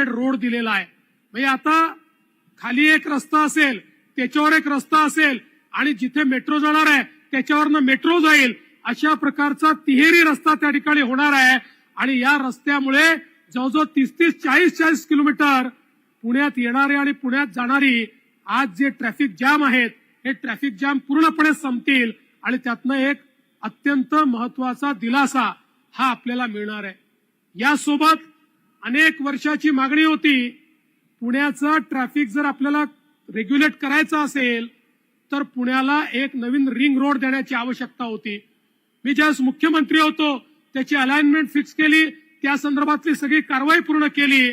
Road दिलेला आहे. म्हणजे आता खाली एक रस्ता असेल त्याच्यावर एक रस्ता असेल आणि जिथे मेट्रो जाणार आहे त्याच्यावरनं मेट्रो जाईल अशा प्रकारचा तिहेरी रस्ता त्या ठिकाणी होणार आहे. आणि या रस्त्यामुळे जवळजवळ तीस तीस चाळीस चाळीस किलोमीटर पुण्यात येणारी आणि पुण्यात जाणारी आज जे ट्रॅफिक जाम आहेत हे ट्रॅफिक जाम पूर्णपणे संपतील आणि त्यातनं एक अत्यंत महत्त्वाचा दिलासा हा आपल्याला मिळणार आहे. यासोबत अनेक वर्षाची मागणी होती पुण्याचं ट्रॅफिक जर आपल्याला रेग्युलेट करायचं असेल तर पुण्याला एक नवीन रिंग रोड देण्याची आवश्यकता होती. मी ज्यावेळेस मुख्यमंत्री होतो त्याची अलाइनमेंट फिक्स केली त्या संदर्भातली सगळी कारवाई पूर्ण केली.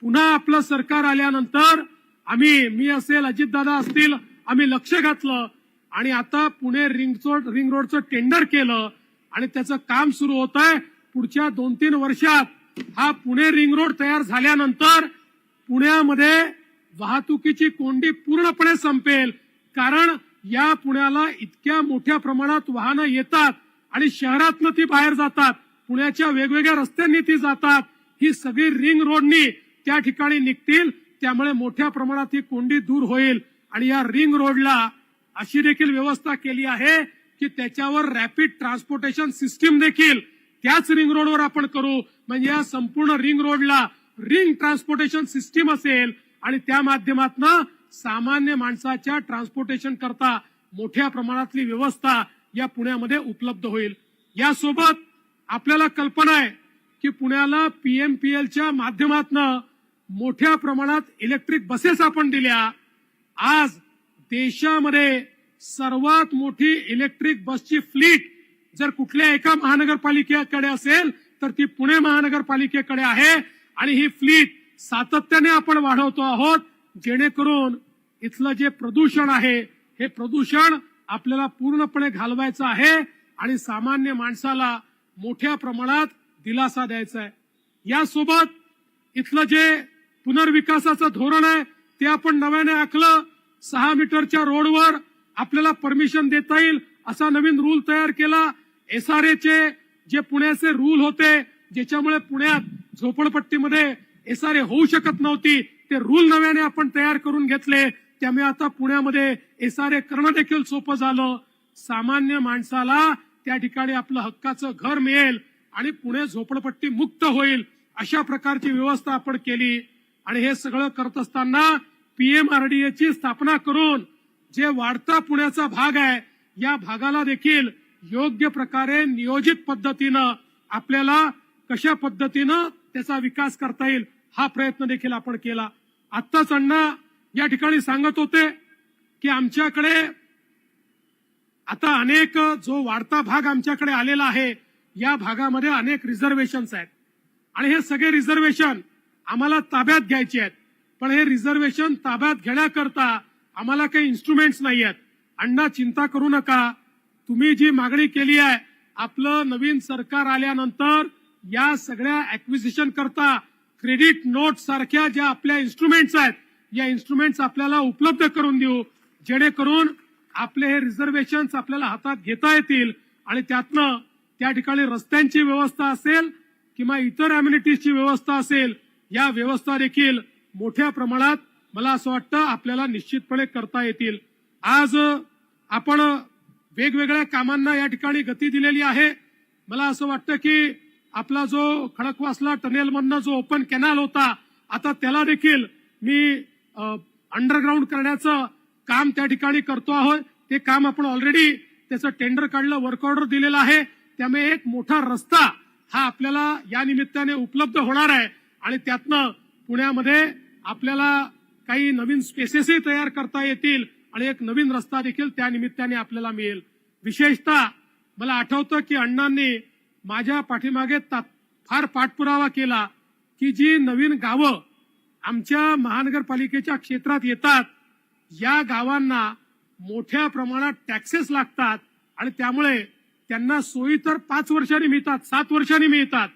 पुन्हा आपलं सरकार आल्यानंतर आम्ही मी असेल अजितदादा असतील आम्ही लक्ष घातलं. आणि आता पुणे रिंगचं रिंग रोडचं टेंडर केलं. आणि त्याचं काम सुरू होत आहे पुढच्या दोन तीन वर्षात हा पुणे रिंग रोड तयार झाल्यानंतर पुण्यामध्ये वाहतुकीची कोंडी पूर्णपणे संपेल. कारण या पुण्याला इतक्या मोठ्या प्रमाणात वाहनं येतात आणि शहरातनं ती बाहेर जातात. पुण्याच्या वेगवेगळ्या रस्त्यांनी ती जातात. ही सगळी रिंग रोडनी त्या ठिकाणी निघतील. त्यामुळे मोठ्या प्रमाणात ही कोंडी दूर होईल. आणि या रिंग रोडला अशी देखील व्यवस्था केली आहे की त्याच्यावर रॅपिड ट्रान्सपोर्टेशन सिस्टीम देखील त्याच रिंग रोडवर आपण करू. म्हणजे या संपूर्ण रिंग रोडला रिंग ट्रान्सपोर्टेशन सिस्टीम असेल आणि त्या माध्यमातून सामान्य माणसाच्या ट्रान्सपोर्टेशन करता मोठ्या प्रमाणातली व्यवस्था या पुण्यामध्ये उपलब्ध होईल. यासोबत आपल्याला कल्पना आहे की पुण्याला पीएमपीएलच्या माध्यमातनं मोठ्या प्रमाणात इलेक्ट्रिक बसेस आपण दिल्या. आज देशामध्ये सर्वात मोठी इलेक्ट्रिक बसची फ्लीट जर कुठल्या एका महानगरपालिकेकडे असेल तर ती पुणे महानगरपालिकेकडे आहे आणि ही फ्लीट सातत्याने आपण वाढवतो आहोत जेणेकरून इथलं जे प्रदूषण आहे हे प्रदूषण आपल्याला पूर्णपणे घालवायचं आहे आणि सामान्य माणसाला मोठ्या प्रमाणात दिलासा द्यायचा आहे. यासोबत इथलं जे पुनर्विकासाचं धोरण आहे ते आपण नव्याने आखलं सहा मीटरच्या रोडवर आपल्याला परमिशन देता येईल असा नवीन रूल तयार केला एसआरएचे जे पुण्याचे रूल होते ज्याच्यामुळे पुण्यात झोपडपट्टीमध्ये एसआरए होऊ शकत नव्हती ते रूल नव्याने आपण तयार करून घेतले. त्यामुळे आता पुण्यामध्ये एसआरए करणं देखील सोपं झालं. सामान्य माणसाला त्या ठिकाणी आपलं हक्काचं घर मिळेल आणि पुणे झोपडपट्टी मुक्त होईल अशा प्रकारची व्यवस्था आपण केली. आणि हे सगळं करत असताना पीएमआरडीए ची स्थापना करून जे वाढता पुण्याचा भाग आहे या भागाला देखील योग्य प्रकारे नियोजित पद्धतीनं आपल्याला कशा पद्धतीनं त्याचा विकास करता येईल हा प्रयत्न देखील आपण केला. आत्ताच अण्णा या ठिकाणी सांगत होते की आमच्याकडे आता अनेक जो वाढता भाग आमच्याकडे आलेला आहे या भागामध्ये अनेक रिझर्वेशन्स आहेत. आणि हे सगळे रिझर्वेशन आम्हाला ताब्यात घ्यायचे आहेत. पण हे रिझर्वेशन ताब्यात घेण्याकरता आम्हाला काही इन्स्ट्रुमेंट्स नाही आहेत. अण्णा चिंता करू नका. तुम्ही जी मागणी केली आहे आपलं नवीन सरकार आल्यानंतर या सगळ्या ऍक्विजिशन करता क्रेडिट नोट सारख्या ज्या आपल्या इन्स्ट्रुमेंट्स आहेत या इन्स्ट्रुमेंट्स आपल्याला उपलब्ध करून देऊ. जेणेकरून आपले हे रिझर्वेशन्स आपल्याला हातात घेता येतील आणि त्यातनं त्या ठिकाणी रस्त्यांची व्यवस्था असेल किंवा इतर अम्युनिटीजची व्यवस्था असेल या व्यवस्था देखील मोठ्या प्रमाणात मला असं वाटतं आपल्याला निश्चितपणे करता येतील. आज आपण वेगवेगळ्या कामांना या ठिकाणी गती दिलेली आहे. मला असं वाटतं की आपला जो खडकवासला टनेलमधनं जो ओपन कॅनल होता आता त्याला देखील मी अंडरग्राऊंड करण्याचं काम त्या ठिकाणी करतो आहोत. ते काम आपण ऑलरेडी त्याचं टेंडर काढलं वर्क ऑर्डर दिलेलं आहे. त्यामुळे एक मोठा रस्ता हा आपल्याला या निमित्ताने उपलब्ध होणार आहे. आणि त्यातनं पुण्यामध्ये आपल्याला काही नवीन स्पेसेसही तयार करता येतील. आणि एक नवीन रस्ता देखील त्या निमित्ताने आपल्याला मिळेल. विशेषतः मला आठवतं की अण्णांनी माझ्या पाठीमागे फार पाठपुरावा केला की जी नवीन गावं आमच्या महानगरपालिकेच्या क्षेत्रात येतात या गावांना मोठ्या प्रमाणात टॅक्सेस लागतात आणि त्यामुळे त्यांना सोयी तर पाच वर्षांनी मिळतात सात वर्षांनी मिळतात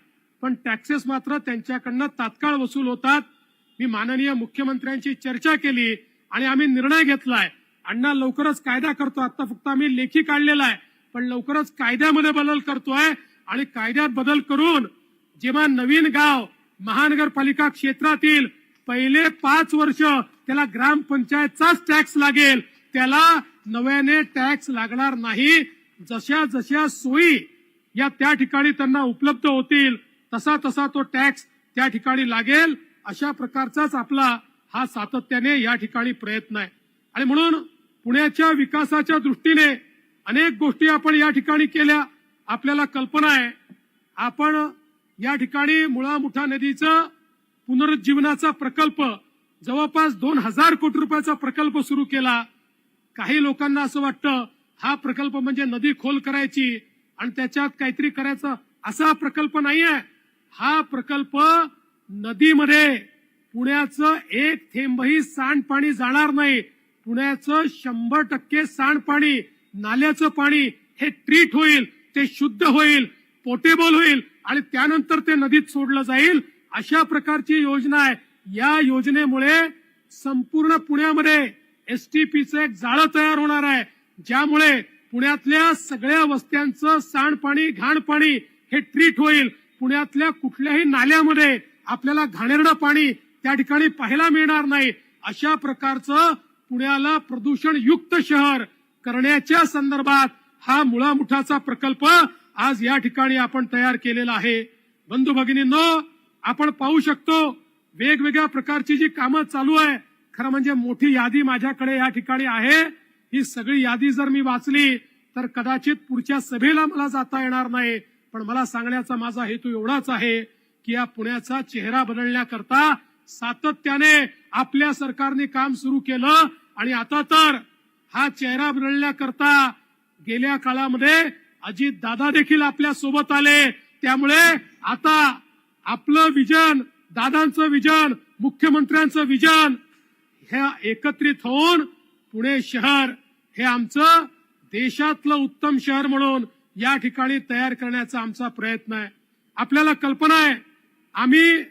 पण टॅक्सेस मात्र त्यांच्याकडनं तात्काळ वसूल होतात. मी माननीय मुख्यमंत्र्यांची चर्चा केली आणि आम्ही निर्णय घेतलाय. अण्णा लवकरच कायदा करतो. आता फक्त आम्ही लेखी काढलेला आहे. पण लवकरच कायद्यामध्ये बदल करतोय आणि कायद्यात बदल करून जेव्हा नवीन गाव महानगरपालिका क्षेत्रातील पहिले पाच वर्ष त्याला ग्रामपंचायतचाच टॅक्स लागेल. त्याला नव्याने टॅक्स लागणार नाही. जशा जशा सोयी या त्या ठिकाणी त्यांना उपलब्ध होतील तसा तसा तो टॅक्स त्या ठिकाणी लागेल. अशा प्रकारचाच आपला हा सातत्याने या ठिकाणी प्रयत्न आहे. आणि म्हणून पुण्याच्या विकासाच्या दृष्टीने अनेक गोष्टी आपण या ठिकाणी केल्या आपल्याला कल्पना आहे. आपण या ठिकाणी मुळा मुठा नदीचं पुनरुज्जीवनाचा प्रकल्प जवळपास दोन हजार कोटी रुपयाचा प्रकल्प सुरू केला. काही लोकांना असं वाटतं हा प्रकल्प म्हणजे नदी खोल करायची आणि त्याच्यात काहीतरी करायचं असा प्रकल्प नाहीये. हा प्रकल्प नदीमध्ये पुण्याचं एक थेंबही सांडपाणी जाणार नाही. पुण्याचं शंभर टक्के सांडपाणी नाल्याचं पाणी हे ट्रीट होईल ते शुद्ध होईल पोटेबल होईल आणि त्यानंतर ते नदीत सोडलं जाईल. अशा प्रकारची योजना आहे. या योजनेमुळे संपूर्ण पुण्यामध्ये एसटीपीचं एक जाळं तयार होणार आहे. ज्यामुळे पुण्यातल्या सगळ्या वस्त्यांचं सांडपाणी घाणपाणी हे ट्रीट होईल. पुण्यातल्या कुठल्याही नाल्यामध्ये आपल्याला घाणेरडं पाणी त्या ठिकाणी पाहायला मिळणार नाही. अशा प्रकारचं पुण्याला प्रदूषण युक्त शहर करण्याच्या संदर्भात हा मुळामुठाचा प्रकल्प आज या ठिकाणी आपण तयार केलेला आहे. बंधू भगिनींनो आपण पाहू शकतो वेगवेगळ्या प्रकारची जी कामं चालू आहे खरं म्हणजे मोठी यादी माझ्याकडे या ठिकाणी आहे. ही सगळी यादी जर मी वाचली तर कदाचित पुढच्या सभेला मला जाता येणार नाही. पण मला सांगण्याचा माझा हेतू एवढाच आहे की या पुण्याचा चेहरा बदलण्याकरता सातत्याने आपल्या सरकारने काम सुरू केलं आणि आता तर हा चेहरा बदलण्याकरता गेल्या काळामध्ये अजित दादा देखील आपल्यासोबत आले. त्यामुळे आता आपलं विजन दादांचं विजन मुख्यमंत्र्यांचं विजन हे एकत्रित होऊन पुणे शहर हे आमचं देशातलं उत्तम शहर म्हणून या ठिकाणी तयार करण्याचा आमचा प्रयत्न आहे. आपल्याला कल्पना आहे आम्ही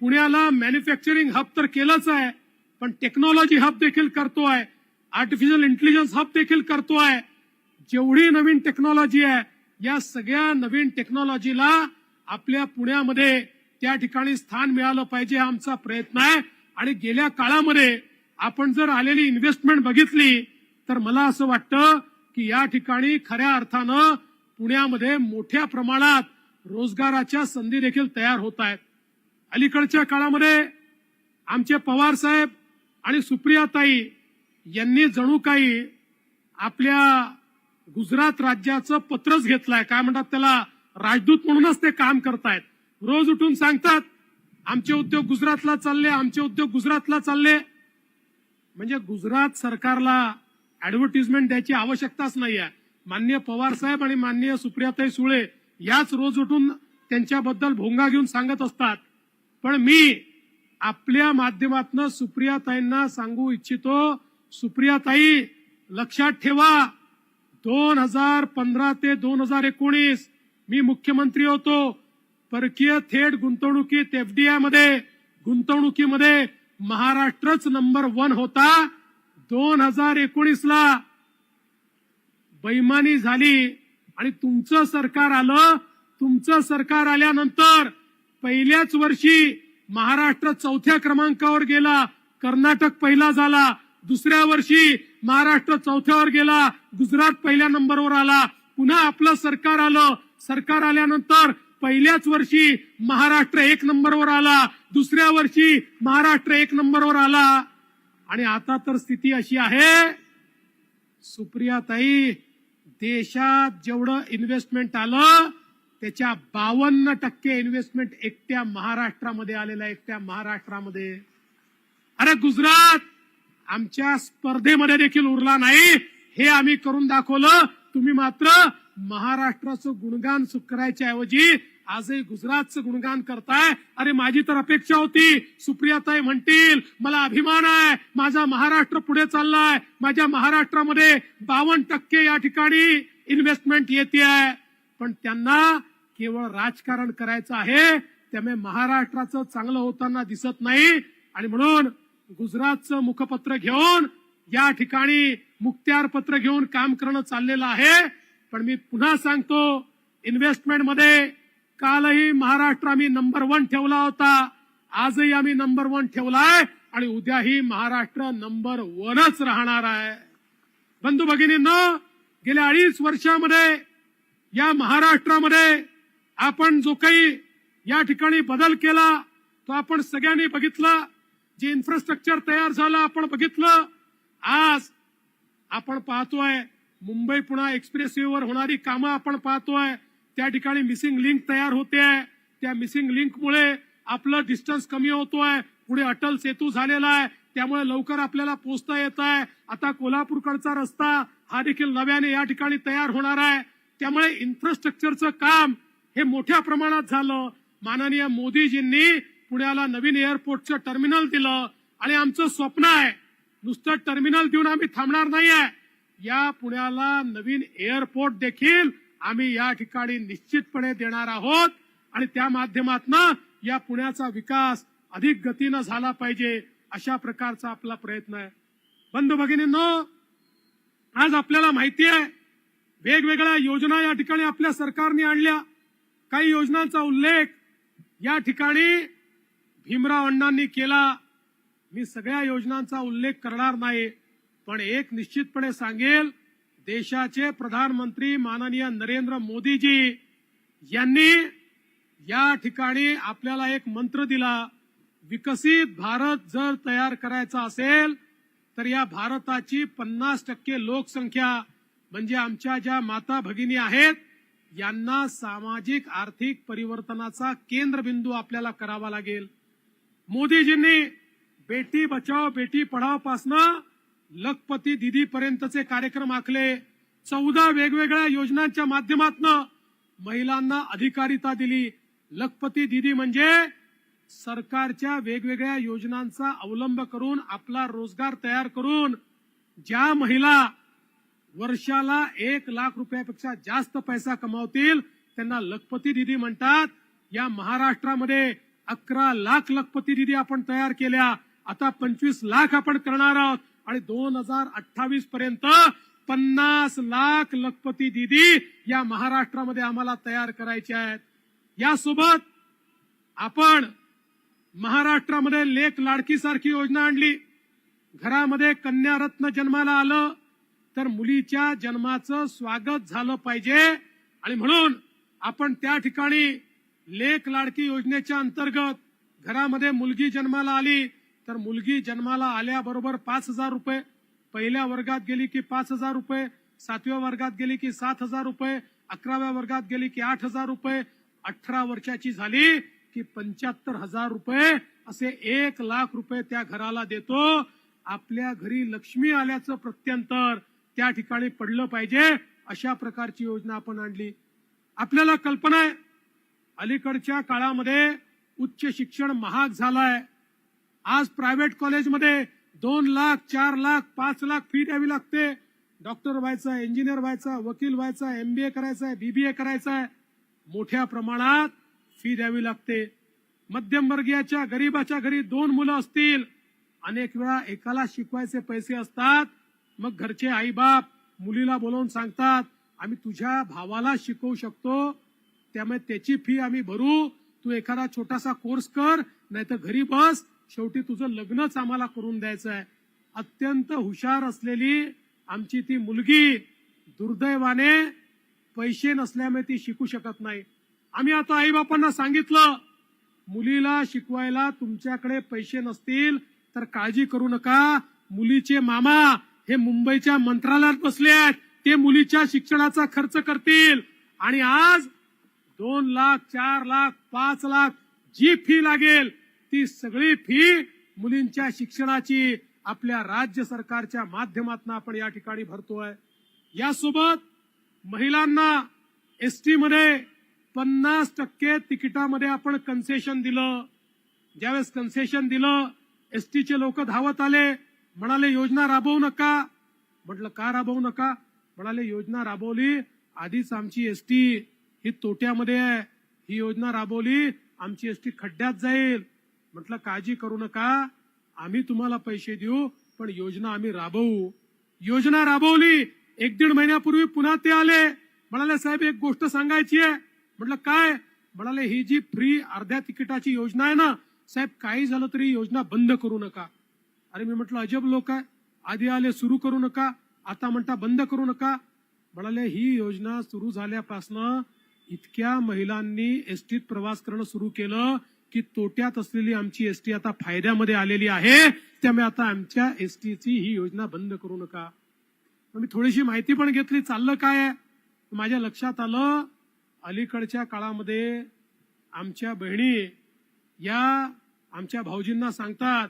पुण्याला मॅन्युफॅक्चरिंग हब तर केलंच आहे पण टेक्नॉलॉजी हब देखील आहे आर्टिफिशियल इंटेलिजन्स हब देखील करतो आहे जेवढी नवीन टेक्नॉलॉजी आहे या सगळ्या नवीन टेक्नॉलॉजीला आपल्या पुण्यामध्ये त्या ठिकाणी स्थान मिळालं पाहिजे हा आमचा प्रयत्न आहे. आणि गेल्या काळामध्ये आपण जर आलेली इन्व्हेस्टमेंट बघितली तर मला असं वाटतं की या ठिकाणी खऱ्या अर्थानं पुण्यामध्ये मोठ्या प्रमाणात रोजगाराच्या संधी देखील तयार होत आहेत. अलीकडच्या काळामध्ये आमचे पवार साहेब आणि सुप्रियाताई यांनी जणू काही आपल्या गुजरात राज्याचं पत्रच घेतलंय. काय म्हणतात त्याला? राजदूत म्हणूनच ते काम करतायत. रोज उठून सांगतात आमचे उद्योग गुजरातला चालले आमचे उद्योग गुजरातला चालले. म्हणजे गुजरात सरकारला ऍडव्हर्टिजमेंट द्यायची आवश्यकताच नाही आहे माननीय पवार साहेब आणि माननीय सुप्रियाताई सुळे याच रोज उठून त्यांच्याबद्दल भोंगा घेऊन सांगत असतात. पण मी आपल्या माध्यमातून सुप्रियाताईंना सांगू इच्छितो सुप्रियाताई लक्षात ठेवा दोन हजार पंधरा ते दोन हजार एकोणीस मी मुख्यमंत्री होतो. परकीय थेट गुंतवणुकीत एफडीआयमध्ये गुंतवणुकीमध्ये महाराष्ट्रच नंबर वन होता. दोन हजार एकोणीस ला बैमानी झाली आणि तुमचं सरकार आलं. तुमचं सरकार आल्यानंतर पहिल्याच वर्षी महाराष्ट्र चौथ्या क्रमांकावर गेला कर्नाटक पहिला झाला दुसऱ्या वर्षी महाराष्ट्र चौथ्यावर गेला गुजरात पहिल्या नंबरवर आला. पुन्हा आपलं सरकार आलं. सरकार आल्यानंतर पहिल्याच वर्षी महाराष्ट्र एक नंबरवर आला. दुसऱ्या वर्षी महाराष्ट्र एक नंबरवर आला. आणि आता तर स्थिती अशी आहे सुप्रिया ताई देशात जेवढं इन्व्हेस्टमेंट आलं त्याच्या बावन्न टक्के इन्व्हेस्टमेंट एकट्या महाराष्ट्रामध्ये आलेला एकट्या महाराष्ट्रामध्ये. अरे गुजरात आमच्या स्पर्धेमध्ये देखील उरला नाही. हे आम्ही करून दाखवलं. तुम्ही मात्र महाराष्ट्राचं गुणगान करायच्या ऐवजी आजही गुजरातचं गुणगान करताय. अरे माझी तर अपेक्षा होती. सुप्रियाताई म्हणतील मला अभिमान आहे. माझा महाराष्ट्र पुढे चाललाय. माझ्या महाराष्ट्रामध्ये बावन्न टक्के या ठिकाणी इन्व्हेस्टमेंट येते आहे पण त्यांना केवळ राजकारण करायचं आहे त्यामुळे महाराष्ट्राचं चांगलं होताना दिसत नाही. आणि म्हणून गुजरातचं मुखपत्र घेऊन या ठिकाणी मुक्त्यार पत्र घेऊन काम करणं चाललेलं आहे. पण मी पुन्हा सांगतो इन्व्हेस्टमेंटमध्ये कालही महाराष्ट्र आम्ही नंबर वन ठेवला होता. आजही आम्ही नंबर वन ठेवलाय आणि उद्याही महाराष्ट्र नंबर वनच राहणार आहे. बंधू भगिनींना गेल्या अडीच वर्षामध्ये या महाराष्ट्रामध्ये आपण जो काही या ठिकाणी बदल केला तो आपण सगळ्यांनी बघितला. जे इन्फ्रास्ट्रक्चर तयार झालं आपण बघितलं. आज आपण पाहतोय मुंबई पुणा एक्सप्रेसवेवर होणारी कामं आपण पाहतोय. त्या ठिकाणी मिसिंग लिंक तयार होते. आहे त्या मिसिंग लिंकमुळे आपलं डिस्टन्स कमी होतोय. पुढे अटल सेतू झालेला आहे. त्यामुळे लवकर आपल्याला पोहोचता येत आहे. आता कोल्हापूरकडचा रस्ता हा देखील नव्याने या ठिकाणी तयार होणार आहे. त्यामुळे इन्फ्रास्ट्रक्चरचं काम हे मोठ्या प्रमाणात झालं. माननीय मोदीजींनी पुण्याला नवीन एअरपोर्टचं टर्मिनल दिलं. आणि आमचं स्वप्न आहे नुसतं टर्मिनल देऊन आम्ही थांबणार नाहीये. या पुण्याला नवीन एअरपोर्ट देखील आम्ही या ठिकाणी निश्चितपणे देणार आहोत. आणि त्या माध्यमातनं या पुण्याचा विकास अधिक गतीनं झाला पाहिजे अशा प्रकारचा आपला प्रयत्न आहे. बंधू भगिनींनो आज आपल्याला माहिती आहे वेगवेगळ्या योजना या ठिकाणी आपल्या सरकारने आणल्या. काही योजनांचा उल्लेख या ठिकाणी भीमराव अण्णांनी केला. मी सगळ्या योजनांचा उल्लेख करणार नाही पण एक निश्चितपणे सांगेल देशाचे प्रधानमंत्री माननीय नरेंद्र मोदीजी यांनी या ठिकाणी आपल्याला एक मंत्र दिला विकसित भारत जर तयार करायचा असेल तर या भारताची पन्नास टक्के लोकसंख्या म्हणजे आमच्या ज्या माता भगिनी आहेत यांना सामाजिक आर्थिक परिवर्तनाचा केंद्रबिंदू आपल्याला करावा लागेल. मोदीजींनी बेटी बचाव बेटी पढाव पासनं लखपती दिदी पर्यंतचे कार्यक्रम आखले. चौदा वेगवेगळ्या योजनांच्या माध्यमातून महिलांना अधिकारिता दिली. लखपती दिदी म्हणजे सरकारच्या वेगवेगळ्या योजनांचा अवलंब करून आपला रोजगार तयार करून ज्या महिला वर्षाला एक लाख रुपयापेक्षा जास्त पैसा कमावतील. त्यांना लखपती दिदी म्हणतात. या महाराष्ट्रामध्ये अकरा लाख लखपती दिदी आपण तयार केल्या. आता पंचवीस लाख आपण करणार आहोत. आणि दोन हजार अठ्ठावीस पर्यंत पन्नास लाख लखपती दिदी या महाराष्ट्रामध्ये आम्हाला तयार करायचे आहेत. यासोबत आपण महाराष्ट्रामध्ये लेख लाडकीसारखी योजना आणली. घरामध्ये कन्या रत्न जन्माला आलं. तर मुलीच्या जन्माचं स्वागत झालं पाहिजे. आणि म्हणून आपण त्या ठिकाणी लेख लाडकी योजनेच्या अंतर्गत घरामध्ये मुलगी जन्माला आली. तर मुलगी जन्माला आल्याबरोबर पाच हजार रुपये पहिल्या वर्गात गेली की पाच हजार रुपये सातव्या वर्गात गेली की सात हजार रुपये अकराव्या वर्गात गेली की आठ हजार रुपये अठरा वर्षाची झाली की पंच्याहत्तर हजार रुपये असे एक लाख रुपये त्या घराला देतो. आपल्या घरी लक्ष्मी आल्याचं प्रत्यंतर त्या ठिकाणी पडलं पाहिजे अशा प्रकारची योजना आपण आणली. आपल्याला कल्पना आहे अलीकडच्या काळामध्ये उच्च शिक्षण महाग झालंय. आज प्रायव्हेट कॉलेजमध्ये दोन लाख चार लाख पाच लाख फी द्यावी लागते. डॉक्टर व्हायचं इंजिनियर व्हायचा वकील व्हायचा एमबीए करायचा आहे बीबीए करायचा आहे मोठ्या प्रमाणात फी द्यावी लागते. मध्यमवर्गीयाच्या गरीबाच्या घरी दोन मुलं असतील. अनेक वेळा एकाला शिकवायचे पैसे असतात मग घरचे आईबाप मुलीला बोलवून सांगतात आम्ही तुझ्या भावाला शिकवू शकतो त्यामुळे त्याची फी आम्ही भरू तू एखादा छोटासा कोर्स कर नाहीतर घरी बस शेवटी तुझं लग्नच आम्हाला करून द्यायचं आहे अत्यंत हुशार असलेली आमची ती मुलगी दुर्दैवाने पैसे नसल्यामुळे ती शिकू शकत नाही. आम्ही आता आईबापांना सांगितलं मुलीला शिकवायला तुमच्याकडे पैसे नसतील तर काळजी करू नका. मुलीचे मामा हे मुंबईच्या मंत्रालयात बसले आहेत. ते मुलीच्या शिक्षणाचा खर्च करतील. आणि आज दोन लाख चार लाख पाच लाख जी फी लागेल ती सगळी फी मुलींच्या शिक्षणाची आपल्या राज्य सरकारच्या माध्यमातून आपण या ठिकाणी भरतोय. यासोबत महिलांना एसटी मध्ये पन्नास टक्के तिकिटामध्ये आपण कन्सेशन दिलं. ज्यावेळेस कन्सेशन दिलं एसटीचे लोक धावत आले म्हणाले योजना राबवू नका. म्हटलं का राबवू नका? म्हणाले योजना राबवली आधीच आमची एसटी ही तोट्यामध्ये आहे. ही योजना राबवली आमची एसटी खड्ड्यात जाईल. म्हटलं काळजी करू नका. आम्ही तुम्हाला पैसे देऊ पण योजना आम्ही राबवू. योजना राबवली. एक दीड महिन्यापूर्वी पुन्हा ते आले. म्हणाले साहेब एक गोष्ट सांगायची आहे. म्हटलं काय? म्हणाले ही जी फ्री अर्ध्या तिकिटाची योजना आहे ना साहेब काही झालं तरी योजना बंद करू नका. अरे मी म्हटलं अजब लोक आहे. आधी आले सुरू करू नका. आता म्हणता बंद करू नका. म्हणाले ही योजना सुरू झाल्यापासनं इतक्या महिलांनी एसटीत प्रवास करणं सुरू केलं की तोट्यात असलेली आमची एसटी आता फायद्यामध्ये आलेली आहे. त्यामुळे आता आमच्या एसटीची ही योजना बंद करू नका. मी थोडीशी माहिती पण घेतली चाललं काय? आहे माझ्या लक्षात आलं अलीकडच्या काळामध्ये आमच्या बहिणी या आमच्या भाऊजींना सांगतात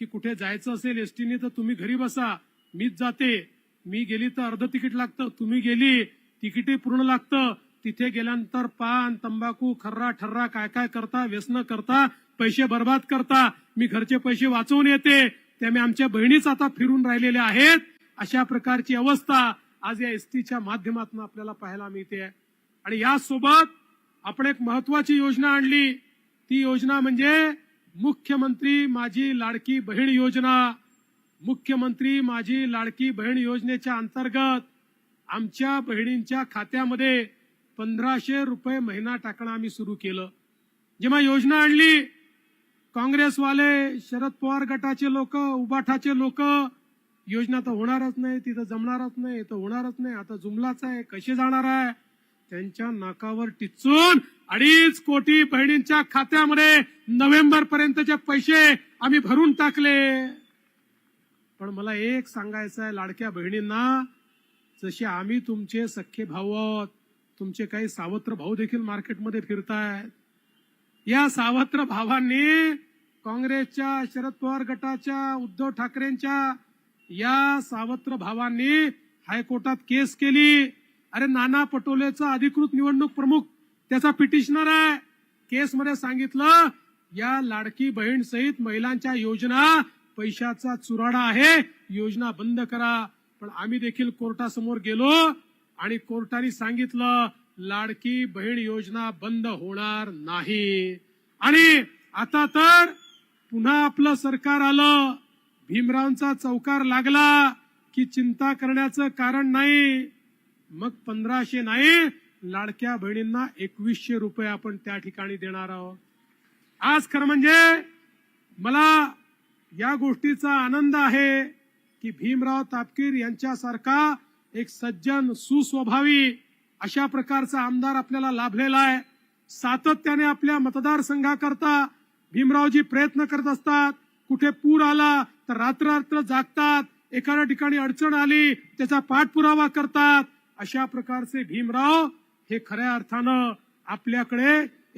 की कुठे जायचं असेल एसटीने तर तुम्ही घरी बसा. मीच जाते. मी गेली तर अर्ध तिकीट लागतं. तुम्ही गेली तिकीटही पूर्ण लागतं. तिथे गेल्यानंतर पान तंबाखू खर्रा ठर्रा काय काय करता व्यसन करता पैसे बर्बाद करता. मी घरचे पैसे वाचवून येते. त्यामुळे आमच्या बहिणीच आता फिरून राहिलेल्या आहेत. अशा प्रकारची अवस्था आज या एसटीच्या माध्यमातून आपल्याला पाहायला मिळते. आणि यासोबत आपण एक महत्वाची योजना आणली. ती योजना म्हणजे मुख्यमंत्री माझी लाडकी बहीण योजना. मुख्यमंत्री माझी लाडकी बहीण योजनेच्या अंतर्गत आमच्या बहिणींच्या खात्यामध्ये पंधराशे रुपये महिना टाकणं आम्ही सुरू केलं. जेव्हा योजना आणली काँग्रेसवाले शरद पवार गटाचे लोक उबाठाचे लोक योजना तर होणारच नाही तिथं जमणारच नाही तर होणारच नाही आता जुमलाच आहे कसे जाणार आहे? त्यांच्या नाकावर टिचून अडीच कोटी बहिणींच्या खात्यामध्ये नोव्हेंबर पर्यंतचे पैसे आम्ही भरून टाकले. पण मला एक सांगायचं आहे लाडक्या बहिणींना जसे आम्ही तुमचे सख्खे भाऊ आहोत तुमचे काही सावत्र भाऊ देखील मार्केटमध्ये फिरतायत. या सावत्र भावांनी काँग्रेसच्या शरद पवार गटाच्या उद्धव ठाकरेंच्या या सावत्र भावांनी हायकोर्टात केस केली. अरे नाना पटोलेचा अधिकृत निवडणूक प्रमुख त्याचा पिटिशनर आहे. केसमध्ये सांगितलं या लाडकी बहीण सहित महिलांच्या योजना पैशाचा चुराडा आहे. योजना बंद करा. पण आम्ही देखील कोर्टासमोर गेलो आणि कोर्टाने सांगितलं लाडकी बहीण योजना बंद होणार नाही. आणि आता तर पुन्हा आपलं सरकार आलं. भीमरावचा चौकार लागला की चिंता करण्याचं कारण नाही. मग पंधराशे नाही लाडक्या बहिणींना एकवीसशे रुपये आपण त्या ठिकाणी देणार आहोत. आज खरं म्हणजे मला या गोष्टीचा आनंद आहे की भीमराव तापकीर यांच्यासारखा एक सज्जन सुस्वभावी अशा प्रकारचा आमदार आपल्याला लाभलेला आहे. सातत्याने आपल्या मतदारसंघाकरता भीमरावजी प्रयत्न करत असतात. कुठे पूर आला तर रात्र रात्र जागतात. एखाद्या ठिकाणी अडचण आली त्याचा पाठपुरावा करतात. अशा प्रकारचे भीमराव हे खऱ्या अर्थानं आपल्याकडे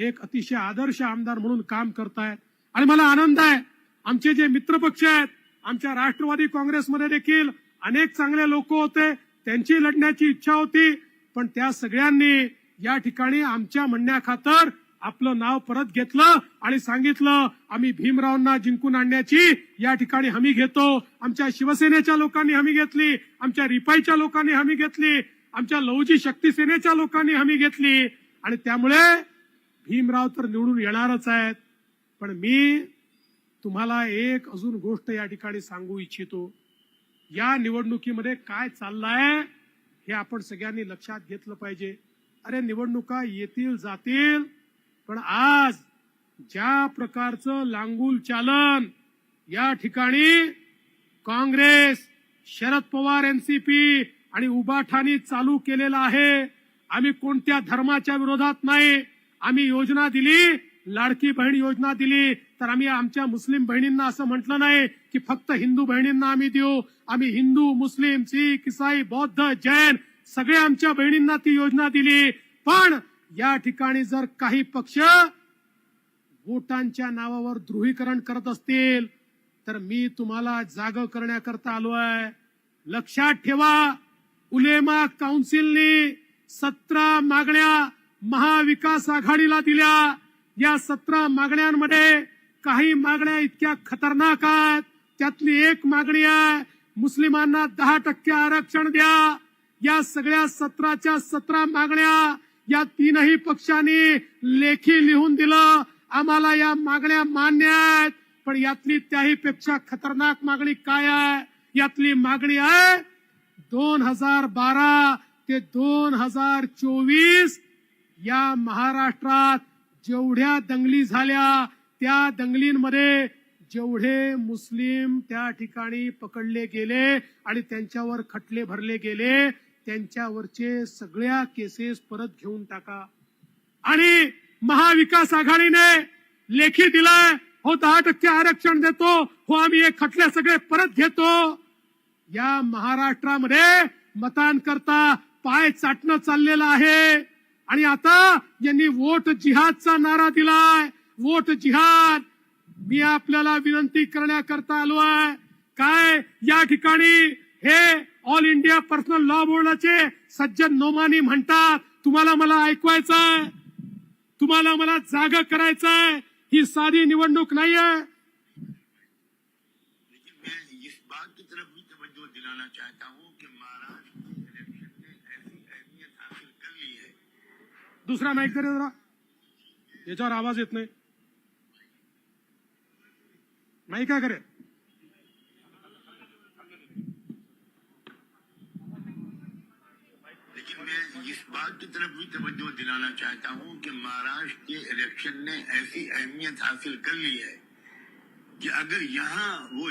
एक अतिशय आदर्श आमदार म्हणून काम करतायत. आणि मला आनंद आहे आमचे जे मित्रपक्ष आहेत आमच्या राष्ट्रवादी काँग्रेसमध्ये देखील अनेक चांगले लोक होते त्यांची लढण्याची इच्छा होती पण त्या सगळ्यांनी या ठिकाणी आमच्या म्हणण्याखातर आपलं नाव परत घेतलं आणि सांगितलं आम्ही भीमरावांना जिंकून आणण्याची या ठिकाणी हमी घेतो. आमच्या शिवसेनेच्या लोकांनी हमी घेतली आमच्या रिपाईच्या लोकांनी हमी घेतली आमच्या लवजी शक्ती सेनेच्या लोकांनी हमी घेतली. आणि त्यामुळे भीमराव तर निवडून येणारच आहेत. पण मी तुम्हाला एक अजून गोष्ट या ठिकाणी सांगू इच्छितो. या निवडणुकीमध्ये काय चाललंय हे आपण सगळ्यांनी लक्षात घेतलं पाहिजे. अरे निवडणुका येतील जातील. पण आज ज्या प्रकारचं लांगूल चालन या ठिकाणी काँग्रेस शरद पवार एनसीपी आणि उबाठानी चालू केलेला आहे. आम्ही कोणत्या धर्माच्या विरोधात नाही. आम्ही योजना दिली लाडकी बहीण योजना दिली. तर आम्ही आमच्या मुस्लिम बहिणींना असं म्हटलं नाही की फक्त हिंदू बहिणींना आम्ही देऊ. आम्ही हिंदू मुस्लिम शीख इसाई बौद्ध जैन सगळे आमच्या बहिणींना ती योजना दिली. पण या ठिकाणी जर काही पक्ष वोटांच्या नावावर ध्रुवीकरण करत असतील तर मी तुम्हाला जाग करण्याकरता आलो आहे लक्षात ठेवा. उलेमा काउन्सिलनी सतरा मागण्या महाविकास आघाडीला दिल्या. या सतरा मागण्यांमध्ये काही मागण्या इतक्या खतरनाक आहेत. त्यातली एक मागणी आहे मुस्लिमांना दहा टक्के आरक्षण द्या. या सगळ्या सतराच्या सतरा मागण्या या तीनही पक्षांनी लेखी लिहून दिलं. आम्हाला या मागण्या मान्य आहेत. पण यातली त्याही पेक्षा खतरनाक मागणी काय आहे? यातली मागणी आहे दोन हजार बारा ते दोन हजार चोवीस या महाराष्ट्रात जेवढ्या दंगली झाल्या त्या दंगलींमध्ये जेवढे मुस्लिम त्या ठिकाणी पकडले गेले आणि त्यांच्यावर खटले भरले गेले त्यांच्यावरचे सगळ्या केसेस परत घेऊन टाका. आणि महाविकास आघाडीने लेखी दिलाय हो दहा टक्के आरक्षण देतो हो आम्ही हे खटले सगळे परत घेतो. या महाराष्ट्रामध्ये मतांकरता पाय चाटणं चाललेलं आहे. आणि आता यांनी वोट जिहादचा नारा दिलाय वोट जिहाद मी आपल्याला विनंती करण्याकरता आलो आहे. काय? या ठिकाणी हे ऑल इंडिया पर्सनल लॉ बोर्डाचे सज्जन नोमानी म्हणतात तुम्हाला मला ऐकवायचं आहे तुम्हाला मला जाग करायचंय ही साधी निवडणूक नाहीये लेकिन मैं इस बात की तरफ भी तवज्जो दिलाना चाहता हूँ कि महाराष्ट्र के इलेक्शन ने ऐसी अहमियत हासिल कर ली है दुसरा माईक करे जरा याच्यावर आवाज येत नाही माईक काय करे लेकिन मैं इस बात की तरफ भी तवज्जो दिलाना चाहता हूँ कि महाराष्ट्र के इलेक्शन ने ऐसी अहमियत हासिल कर ली है कि अगर यहाँ वो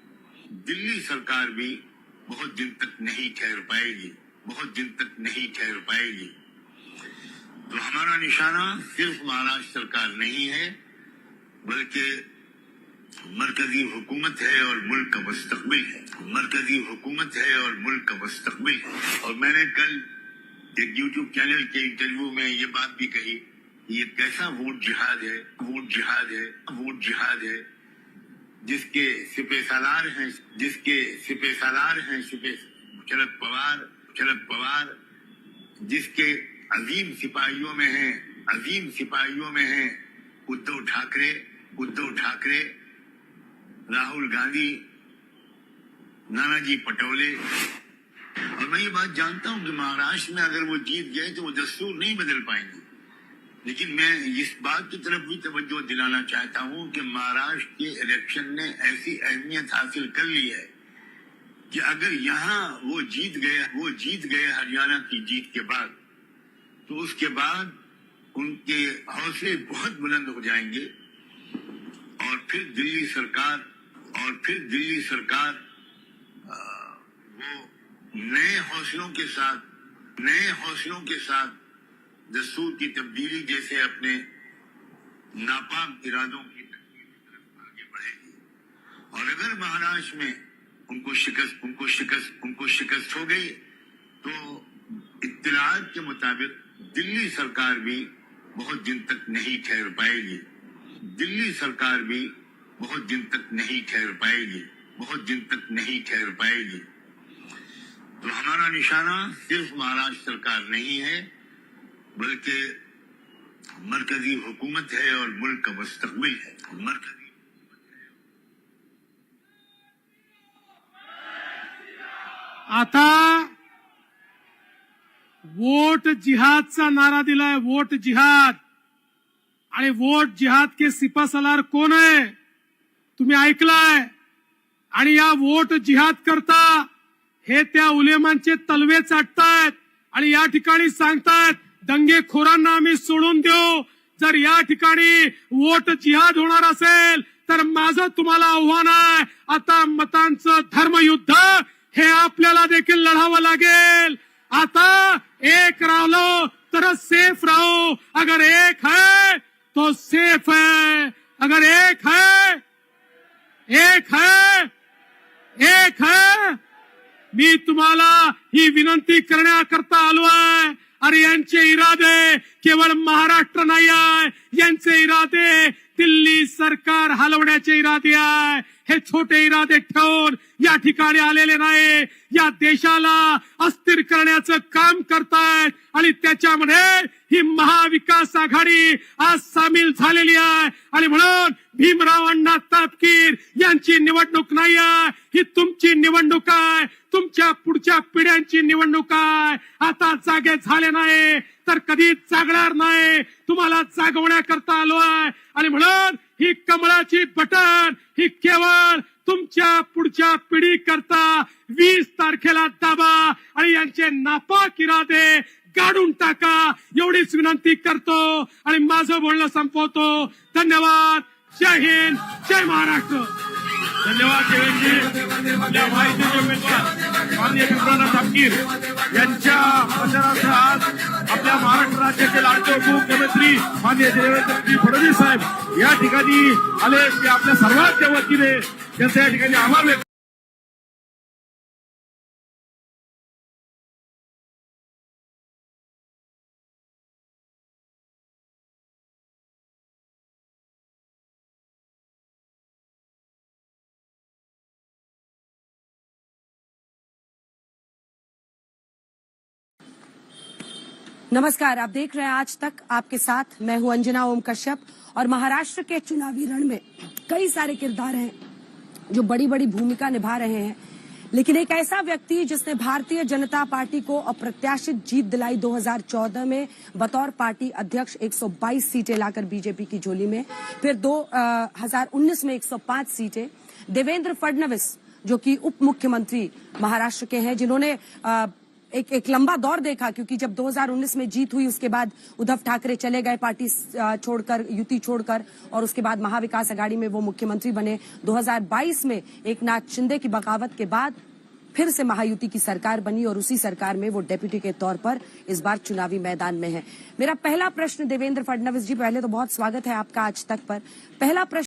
गई तो इत्तलात के मुताबिक दिल्ली सरकार भी बहुत दिन तक नहीं ठहर पाएगी दिल्ली सरकार भी बहुत दिन तक नहीं ठहर पाएगी बहुत दिन तक नहीं ठहर पाएगी तो हमारा निशाना सिर्फ महाराष्ट्र सरकार नहीं है बल्कि मरकजी हुकूमत है और मुल्क का मुस्तकबिल है मरकजी हुकूमत है और मुल्क का मुस्तकबिल है और मैंने कल एक यूट्यूब चैनल के इंटरव्यू में ये बात भी कही कि ये कैसा वोट जिहाद है वोट जिहाद है वोट जिहाद है जिसके सिपे सालार हैं जिसके सिपे सालार हैं सिपे शरद पवार शरद पवार जिसके अजीम सिपाहियों में हैं अजीम सिपाहियों में हैं उद्धव ठाकरे उद्धव ठाकरे राहुल गांधी नानाजी पटोले और मैं ये बात जानता हूं कि महाराष्ट्र में अगर वो जीत गए तो वो दस्तूर नहीं बदल पाएंगे लेकिन मैं इस बात की तरफ भी तवज्जो दिलाना चाहता हूं कि महाराष्ट्र के इलेक्शन ने ऐसी अहमियत हासिल कर ली है कि अगर यहाँ वो जीत गए वो जीत गए हरियाणा की जीत के बाद तो उसके बाद उनके हौसले बहुत बुलंद हो जाएंगे और फिर दिल्ली सरकार और फिर दिल्ली सरकार अ, वो नए हौसलों के साथ नए हौसलों के साथ दस्तूर की तब्दीली जैसे अपने नापाक इरादों की तकमील की तरफ आगे बढ़ेगी और अगर महाराष्ट्र में उनको शिकस्त उनको शिकस्त उनको शिकस्त हो गई तो इत्तलात के मुताबिक दिल्ली सरकार भी बहुत दिन तक नहीं ठहर पाएगी दिल्ली सरकार भी बहुत दिन तक नहीं ठहर पाएगी बहुत दिन तक नहीं ठहर पाएगी तो हमारा निशाना सिर्फ महाराष्ट्र सरकार नहीं है बल्कि मरकजी हुकूमत है और मुल्क का मुस्तकबिल है। मरकजी। आता वोट जिहादचा नारा दिलाय वोट जिहाद. आणि वोट जिहाद के सिपा सलार कोण आहे? तुम्ही ऐकलाय? आणि या वोट जिहाद करता हे त्या उलेमांचे तलवे चाटतायत आणि या ठिकाणी सांगतायत दंगेखोरांना आम्ही सोडून देऊ. जर या ठिकाणी वोट जिहाद होणार असेल तर माझं तुम्हाला आव्हान आहे. आता मतांचं धर्मयुद्ध हे आपल्याला देखील लढावं लागेल. आता एक राहलो तर सेफ राहो. अगर एक है तो सेफ है. अगर एक है एक है एक है. मी तुम्हाला ही विनंती करण्याकरता आलो आहे. अरे यांचे इरादे केवळ महाराष्ट्र नाही आहे. यांचे इरादे दिल्ली सरकार हलवण्याचे इरादे आहे. हे छोटे इरादे ठेवून या ठिकाणी आलेले नाही. या देशाला अस्थिर करण्याचं काम करतायत आणि त्याच्यामध्ये ही महाविकास आघाडी आज सामील झालेली आहे. आणि म्हणून भीमराव अण्णा तापकीर यांची निवडणूक नाही आहे. ही तुमची निवडणूक आहे. तुमच्या पुढच्या पिढ्यांची निवडणूक आहे. आता जागे झाले नाही तर कधी जागणार नाही. तुम्हाला जागवण्याकरता आलो आहे. आणि म्हणून ही कमळाची बटन ही केवळ तुमच्या पुढच्या पिढी करता वीस तारखेला दाबा आणि यांचे नापाक इरादे काढून टाका. एवढीच विनंती करतो आणि माझं बोलणं संपवतो. धन्यवाद. जय हिंद. जय महाराष्ट्र. धन्यवाद देवेंद्रजी माहिती माहितीचे उमेदवार तापकीर यांच्या प्रचारार्थ आज आपल्या महाराष्ट्र राज्याचे लाडके उपमुख्यमंत्री माननीय देवेंद्रजी फडणवीस साहेब या ठिकाणी आले. ते आपल्या सर्वांच्या वतीने त्यांचा या ठिकाणी आभार व्यक्त नमस्कार आप देख रहे हैं आज तक आपके साथ मैं हूं अंजना ओम कश्यप और महाराष्ट्र के चुनावी रण में कई सारे किरदार हैं जो बड़ी बड़ी भूमिका निभा रहे हैं लेकिन एक ऐसा व्यक्ति जिसने भारतीय जनता पार्टी को अप्रत्याशित जीत दिलाई 2014 में बतौर पार्टी अध्यक्ष 122 सीटें लाकर बीजेपी की झोली में फिर दो अ, 2019 में 105 सीटें देवेंद्र फडणवीस जो कि उप मुख्यमंत्री महाराष्ट्र के हैं जिन्होंने अ, एक एक लंबा दौर देखा क्योंकि जब 2019 में जीत हुई उसके बाद उद्धव ठाकरे चले गए पार्टी अ, छोड़कर युति छोड़कर और उसके बाद महाविकास आघाड़ी में वो मुख्यमंत्री बने 2022 में एक नाथ शिंदे की बगावत के बाद फिर से महायुति की सरकार बनी और उसी सरकार में वो डेप्यूटी के तौर पर इस बार चुनावी मैदान में है मेरा पहला प्रश्न देवेंद्र फडणवीस जी पहले तो बहुत स्वागत है आपका आज तक पर पहला प्रश्न